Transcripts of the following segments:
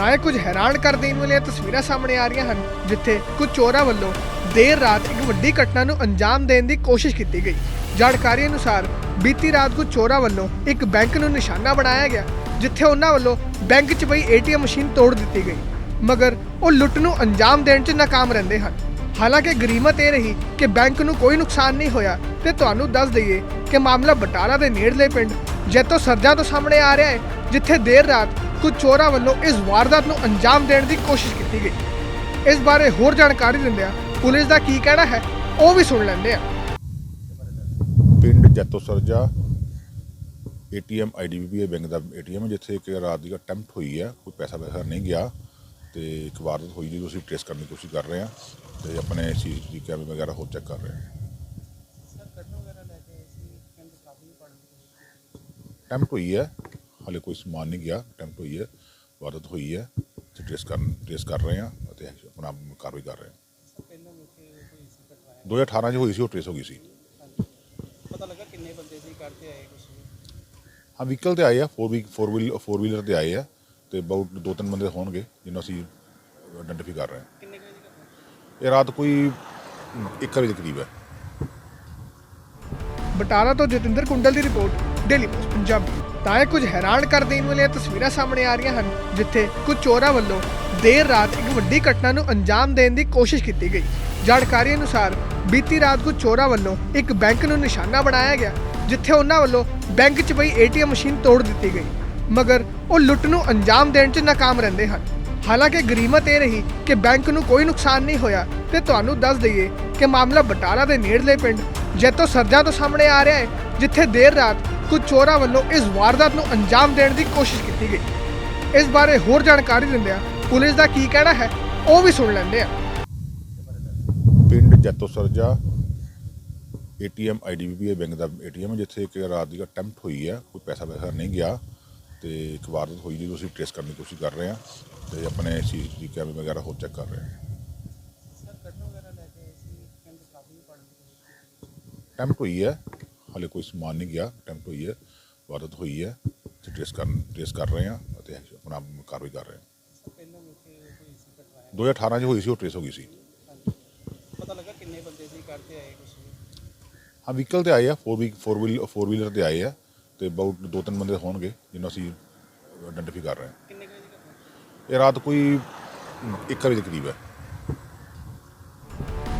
ਤਾਂ ਇਹ ਕੁਝ ਹੈਰਾਨ ਕਰ ਦੇਣ ਵਾਲੀਆਂ ਤਸਵੀਰਾਂ ਸਾਹਮਣੇ ਆ ਰਹੀਆਂ ਹਨ, ਜਿੱਥੇ ਕੁਝ ਚੋਰਾਂ ਵੱਲੋਂ ਦੇਰ ਰਾਤ ਇੱਕ ਵੱਡੀ ਘਟਨਾ ਨੂੰ ਅੰਜਾਮ ਦੇਣ ਦੀ ਕੋਸ਼ਿਸ਼ ਕੀਤੀ ਗਈ। ਜਾਣਕਾਰੀ ਅਨੁਸਾਰ ਬੀਤੀ ਰਾਤ ਕੁਝ ਚੋਰਾਂ ਵੱਲੋਂ ਇੱਕ ਬੈਂਕ ਨੂੰ ਨਿਸ਼ਾਨਾ ਬਣਾਇਆ ਗਿਆ, ਜਿੱਥੇ ਉਹਨਾਂ ਵੱਲੋਂ ਬੈਂਕ 'ਚ ਪਈ ਏਟੀਐਮ ਮਸ਼ੀਨ ਤੋੜ ਦਿੱਤੀ ਗਈ, ਮਗਰ ਉਹ ਲੁੱਟ ਨੂੰ ਅੰਜਾਮ ਦੇਣ 'ਚ ਨਾਕਾਮ ਰਹਿੰਦੇ ਹਨ। ਹਾਲਾਂਕਿ ਗਰੀਮਤ ਇਹ ਰਹੀ ਕਿ ਬੈਂਕ ਨੂੰ ਕੋਈ ਨੁਕਸਾਨ ਨਹੀਂ ਹੋਇਆ ਤੇ ਤੁਹਾਨੂੰ ਦੱਸ ਦਈਏ ਕਿ ਮਾਮਲਾ ਬਟਾਲਾ ਦੇ ਨੇੜਲੇ ਪਿੰਡ ਜੈਤੋ ਸਰਜਾ ਤੋਂ ਸਾਹਮਣੇ ਆ ਰਿਹਾ ਹੈ, ਜਿੱਥੇ ਦੇਰ ਰਾਤ ਕੁਝ ਚੋਰਾਂ ਵੱਲੋਂ ਇਸ ਵਾਰਦਾਤ ਨੂੰ ਅੰਜਾਮ ਦੇਣ ਦੀ ਕੋਸ਼ਿਸ਼ ਕੀਤੀ ਗਈ। ਇਸ ਬਾਰੇ ਹੋਰ ਜਾਣਕਾਰੀ ਦਿੰਦਿਆਂ ਪੁਲਿਸ ਦਾ ਕੀ ਕਹਿਣਾ ਹੈ ਉਹ ਵੀ ਸੁਣ ਲੈਂਦੇ ਆ ਪਿੰਡ Jaito Sarja ATM IDBI bank ਦਾ ਏਟੀਐਮ ਜਿੱਥੇ ਇੱਕ ਰਾਤ ਦੀ ਅਟੈਂਪਟ ਹੋਈ ਹੈ। ਕੋਈ ਪੈਸਾ ਵੈਸਾ ਨਹੀਂ ਗਿਆ ਤੇ ਇੱਕ ਵਾਰਦਾਤ ਹੋਈ ਜਿਹਨੂੰ ਅਸੀਂ ਟ੍ਰੇਸ ਕਰਨ ਦੀ ਕੋਸ਼ਿਸ਼ ਕਰ ਰਹੇ ਹਾਂ ਤੇ ਆਪਣੇ ਸੀਸੀਟੀਵੀ ਕੈਮਰੇ ਵਗੈਰਾ ਹੋਰ ਚੈੱਕ ਕਰ ਰਹੇ ਹਾਂ। ਅਟੈਂਪਟ ਹੋਈ ਹੈ। ਹਾਲੇ ਕੋਈ ਸਮਾਨ ਨਹੀਂ ਗਿਆ ਅਟੈਂਪਟ ਹੋਈ ਹੈ ਵਾਰਦਾਤ ਹੋਈ ਹੈ ਤੇ ਟ੍ਰੇਸ ਕਰਨ ਟ੍ਰੇਸ ਕਰ ਰਹੇ ਹਾਂ ਅਤੇ ਆਪਣਾ ਕਾਰਵਾਈ ਕਰ ਰਹੇ ਹਾਂ। 2018 ਚ ਹੋਈ ਸੀ ਉਹ ਟ੍ਰੇਸ ਹੋ ਗਈ ਸੀ। ਪਤਾ ਲੱਗਾ ਕਿੰਨੇ ਬੰਦੇ ਸੀ ਕਰਦੇ ਆਏ ਕੁਛ ਹਾਂ ਵਹੀਕਲ ਤੇ ਆਏ ਆ 4 ਵੀਕ 4 ਵੀਲ 4 ਵੀਲਰ ਤੇ ਆਏ ਆ ਤੇ ਬਹੁਤ ਦੋ ਤਿੰਨ ਬੰਦੇ ਹੋਣਗੇ ਜਿਹਨੂੰ ਅਸੀਂ ਆਇਡੈਂਟੀਫਾਈ ਕਰ ਰਹੇ ਹਾਂ। ਕਿੰਨੇ ਕੁ ਵਜੇ ਇਹ ਰਾਤ ਕੋਈ 1 ਵਜੇ ਦੇ ਕਰੀਬ ਹੈ। ਬਟਾਲਾ ਤੋਂ ਜਤਿੰਦਰ ਕੁੰਡਲ ਦੀ ਰਿਪੋਰਟ। ਡੇਲੀ ਪੋਸਟ ਪੰਜਾਬੀ, ਤਾਂ ਇਹ ਕੁਝ ਹੈਰਾਨ ਕਰ ਦੇਣ ਵਾਲੀਆਂ ਤਸਵੀਰਾਂ ਸਾਹਮਣੇ ਆ ਰਹੀਆਂ ਹਨ, ਜਿੱਥੇ ਕੁਝ ਚੋਰਾਂ ਵੱਲੋਂ ਦੇਰ ਰਾਤ ਇੱਕ ਵੱਡੀ ਘਟਨਾ ਨੂੰ ਅੰਜਾਮ ਦੇਣ ਦੀ ਕੋਸ਼ਿਸ਼ ਕੀਤੀ ਗਈ। ਜਾਣਕਾਰੀ ਅਨੁਸਾਰ ਬੀਤੀ ਰਾਤ ਕੁਝ ਚੋਰਾਂ ਵੱਲੋਂ ਇੱਕ ਬੈਂਕ ਨੂੰ ਨਿਸ਼ਾਨਾ ਬਣਾਇਆ ਗਿਆ, ਜਿੱਥੇ ਉਹਨਾਂ ਵੱਲੋਂ ਬੈਂਕ 'ਚ ਪਈ ਏਟੀਐਮ ਮਸ਼ੀਨ ਤੋੜ ਦਿੱਤੀ ਗਈ, ਮਗਰ ਉਹ ਲੁੱਟ ਨੂੰ ਅੰਜਾਮ ਦੇਣ 'ਚ ਨਾਕਾਮ ਰਹਿੰਦੇ ਹਨ। ਹਾਲਾਂਕਿ ਗਰੀਮਤ ਇਹ ਰਹੀ ਕਿ ਬੈਂਕ ਨੂੰ ਕੋਈ ਨੁਕਸਾਨ ਨਹੀਂ ਹੋਇਆ, ਤੇ ਤੁਹਾਨੂੰ ਦੱਸ ਦਈਏ ਕਿ ਮਾਮਲਾ ਬਟਾਲਾ ਦੇ ਨੇੜਲੇ ਪਿੰਡ ਜੈਤੋ ਸਰਜਾ ਤੋਂ ਸਾਹਮਣੇ ਆ ਰਿਹਾ ਹੈ, ਜਿੱਥੇ ਦੇਰ ਰਾਤ ਕੁਝ ਚੋਰਾਂ ਵੱਲੋਂ ਇਸ ਵਾਰਦਾਤ ਨੂੰ ਅੰਜਾਮ ਦੇਣ ਦੀ ਕੋਸ਼ਿਸ਼ ਕੀਤੀ ਗਈ। ਇਸ ਬਾਰੇ ਹੋਰ ਜਾਣਕਾਰੀ ਦਿੰਦਿਆਂ ਪੁਲਿਸ ਦਾ ਕੀ ਕਹਿਣਾ ਹੈ ਉਹ ਵੀ ਸੁਣ ਲੈਂਦੇ ਆ ਪਿੰਡ Jaito Sarja ATM IDBI bank ਦਾ ਏਟੀਐਮ ਜਿੱਥੇ ਇੱਕ ਰਾਤ ਦੀ ਅਟੈਂਪਟ ਹੋਈ ਹੈ ਕੋਈ ਪੈਸਾ ਵੈਸਾ ਨਹੀਂ ਗਿਆ ਤੇ ਇੱਕ ਵਾਰਦਾਤ ਹੋਈ ਜਿਹਨੂੰ ਅਸੀਂ ਟ੍ਰੇਸ ਕਰਨ ਦੀ ਕੋਸ਼ਿਸ਼ ਕਰ ਰਹੇ ਹਾਂ ਤੇ ਆਪਣੇ ਸੀਸੀਟੀਵੀ ਕੈਮਰੇ ਵਗੈਰਾ ਹੋਰ ਚੈੱਕ ਕਰ ਰਹੇ ਹਾਂ। ਅਟੈਂਪਟ ਹੋਈ ਹੈ ਹਾਲੇ ਕੋਈ ਸਮਾਨ ਨਹੀਂ ਗਿਆ ਅਟੈਂਪਟ ਹੋਈ ਹੈ ਵਾਰਦਾਤ ਹੋਈ ਹੈ ਤੇ ਟ੍ਰੇਸ ਕਰਨ ਟ੍ਰੇਸ ਕਰ ਰਹੇ ਹਾਂ ਅਤੇ ਆਪਣਾ ਕਾਰਵਾਈ ਕਰ ਰਹੇ ਹਾਂ। ਸਰ ਪਹਿਲਾਂ ਵੀ ਉੱਥੇ ਕੋਈ ਸੀ ਘਟਨਾ 2018 ਚ ਹੋਈ ਸੀ ਉਹ ਟ੍ਰੇਸ ਹੋ ਗਈ ਸੀ। ਪਤਾ ਲੱਗਾ ਕਿੰਨੇ ਬੰਦੇ ਸੀ ਕਰਦੇ ਆਏ ਕੁਛ ਹਾਂ ਵਹੀਕਲ ਤੇ ਆਏ ਆ 4 ਵੀਕ 4 ਵੀਲ 4 ਵੀਲਰ ਤੇ ਆਏ ਆ ਤੇ ਬਹੁਤ ਦੋ ਤਿੰਨ ਬੰਦੇ ਹੋਣਗੇ ਜਿਹਨੂੰ ਅਸੀਂ ਆਇਡੈਂਟੀਫਾਈ ਕਰ ਰਹੇ ਹਾਂ। ਕਿੰਨੇ ਵਜੇ ਇਹ ਰਾਤ ਕੋਈ 1 ਵਜੇ ਦੇ ਕਰੀਬ ਹੈ।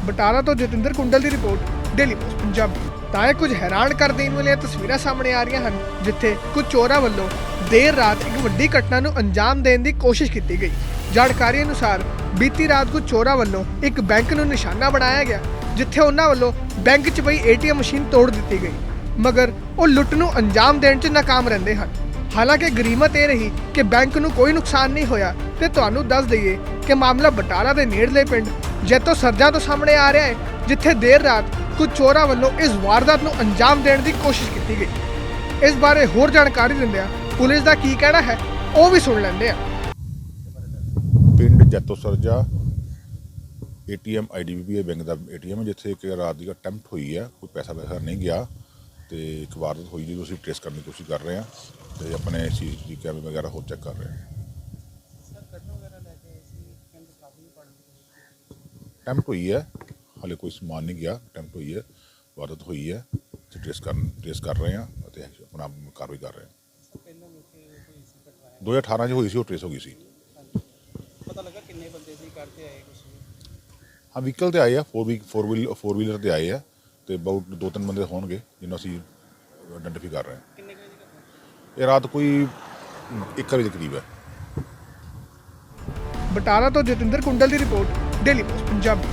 ਬਟਾਲਾ ਤੋਂ ਜਤਿੰਦਰ ਕੁੰਡਲ ਦੀ ਰਿਪੋਰਟ। ਡੇਲੀ ਪੋਸਟ ਪੰਜਾਬੀ, ਤਾਂ ਇਹ ਕੁਝ ਹੈਰਾਨ ਕਰ ਦੇਣ ਵਾਲੀਆਂ ਤਸਵੀਰਾਂ ਸਾਹਮਣੇ ਆ ਰਹੀਆਂ ਹਨ, ਜਿੱਥੇ ਕੁਝ ਚੋਰਾਂ ਵੱਲੋਂ ਦੇਰ ਰਾਤ ਇੱਕ ਵੱਡੀ ਘਟਨਾ ਨੂੰ ਅੰਜਾਮ ਦੇਣ ਦੀ ਕੋਸ਼ਿਸ਼ ਕੀਤੀ ਗਈ। ਜਾਣਕਾਰੀ ਅਨੁਸਾਰ ਬੀਤੀ ਰਾਤ ਕੁਝ ਚੋਰਾਂ ਵੱਲੋਂ ਇੱਕ ਬੈਂਕ ਨੂੰ ਨਿਸ਼ਾਨਾ ਬਣਾਇਆ ਗਿਆ, ਜਿੱਥੇ ਉਹਨਾਂ ਵੱਲੋਂ ਬੈਂਕ 'ਚ ਪਈ ਏਟੀਐਮ ਮਸ਼ੀਨ ਤੋੜ ਦਿੱਤੀ ਗਈ, ਮਗਰ ਉਹ ਲੁੱਟ ਨੂੰ ਅੰਜਾਮ ਦੇਣ 'ਚ ਨਾਕਾਮ ਰਹਿੰਦੇ ਹਨ। ਹਾਲਾਂਕਿ ਗਰੀਮਤ ਇਹ ਰਹੀ ਕਿ ਬੈਂਕ ਨੂੰ ਕੋਈ ਨੁਕਸਾਨ ਨਹੀਂ ਹੋਇਆ, ਤੇ ਤੁਹਾਨੂੰ ਦੱਸ ਦਈਏ ਕਿ ਮਾਮਲਾ ਬਟਾਲਾ ਦੇ ਨੇੜਲੇ ਪਿੰਡ ਜੈਤੋ ਸਰਜਾ ਤੋਂ ਸਾਹਮਣੇ ਆ ਰਿਹਾ ਹੈ, ਜਿੱਥੇ ਦੇਰ ਰਾਤ ਕੁਝ ਚੋਰਾਂ ਵੱਲੋਂ ਇਸ ਵਾਰਦਾਤ ਨੂੰ ਅੰਜਾਮ ਦੇਣ ਦੀ ਕੋਸ਼ਿਸ਼ ਕੀਤੀ ਗਈ। ਇਸ ਬਾਰੇ ਹੋਰ ਜਾਣਕਾਰੀ ਦਿੰਦਿਆਂ ਪੁਲਿਸ ਦਾ ਕੀ ਕਹਿਣਾ ਹੈ ਉਹ ਵੀ ਸੁਣ ਲੈਂਦੇ ਆ ਪਿੰਡ Jaito Sarja ATM IDBI bank ਦਾ ਏਟੀਐਮ ਜਿੱਥੇ ਇੱਕ ਰਾਤ ਦੀ ਅਟੈਂਪਟ ਹੋਈ ਹੈ। ਕੋਈ ਪੈਸਾ ਵੈਸਾ ਨਹੀਂ ਗਿਆ ਤੇ ਇੱਕ ਵਾਰਦਾਤ ਹੋਈ ਜਿਹਨੂੰ ਅਸੀਂ ਟ੍ਰੇਸ ਕਰਨ ਦੀ ਕੋਸ਼ਿਸ਼ ਕਰ ਰਹੇ ਹਾਂ ਤੇ ਆਪਣੇ ਸੀਸੀਟੀਵੀ ਕੈਮਰੇ ਵਗੈਰਾ ਹੋਰ ਚੈੱਕ ਕਰ ਰਹੇ ਹਾਂ। ਸਰ ਕੱਢਣ ਵਗੈਰਾ ਲੈ ਕੇ ਆਏ ਸੀ? ਕਹਿੰਦੇ ਕਾਬੂ ਨਹੀਂ ਪੜਨ ਦੀ ਅਟੈਂਪਟ ਹੋਈ ਹੈ। ਹਾਲੇ ਕੋਈ ਸਮਾਨ ਨਹੀਂ ਗਿਆ ਅਟੈਂਪਟ ਹੋਈ ਹੈ ਵਾਰਦਾਤ ਹੋਈ ਹੈ ਤੇ ਟ੍ਰੇਸ ਕਰਨ ਟ੍ਰੇਸ ਕਰ ਰਹੇ ਹਾਂ ਅਤੇ ਆਪਣਾ ਕਾਰਵਾਈ ਕਰ ਰਹੇ ਘਟਨਾ 2018 ਚ ਹੋਈ ਸੀ ਉਹ ਟ੍ਰੇਸ ਹੋ ਗਈ ਸੀ। ਪਤਾ ਲੱਗਾ ਕਿੰਨੇ ਬੰਦੇ ਸੀ ਕਰਦੇ ਆਏ ਕੁਛ? ਹਾਂ ਵਹੀਕਲ ਤੇ ਆਏ ਆ 4 ਵੀਕ 4 ਵੀਲ 4 ਵੀਲਰ ਤੇ ਆਏ ਆ ਤੇ ਬਹੁਤ ਦੋ ਤਿੰਨ ਬੰਦੇ ਹੋਣਗੇ ਜਿਹਨੂੰ ਅਸੀਂ ਆਇਡੈਂਟੀਫਾਈ ਕਰ ਰਹੇ ਹਾਂ। ਕਿੰਨੇ ਇਹ ਰਾਤ ਕੋਈ 1 ਵਜੇ ਦੇ ਕਰੀਬ ਹੈ। ਬਟਾਲਾ ਤੋਂ ਜਤਿੰਦਰ ਕੁੰਡਲ ਦੀ ਰਿਪੋਰਟ ਡੇਲੀ ਪੋਸਟ ਪੰਜਾਬੀ।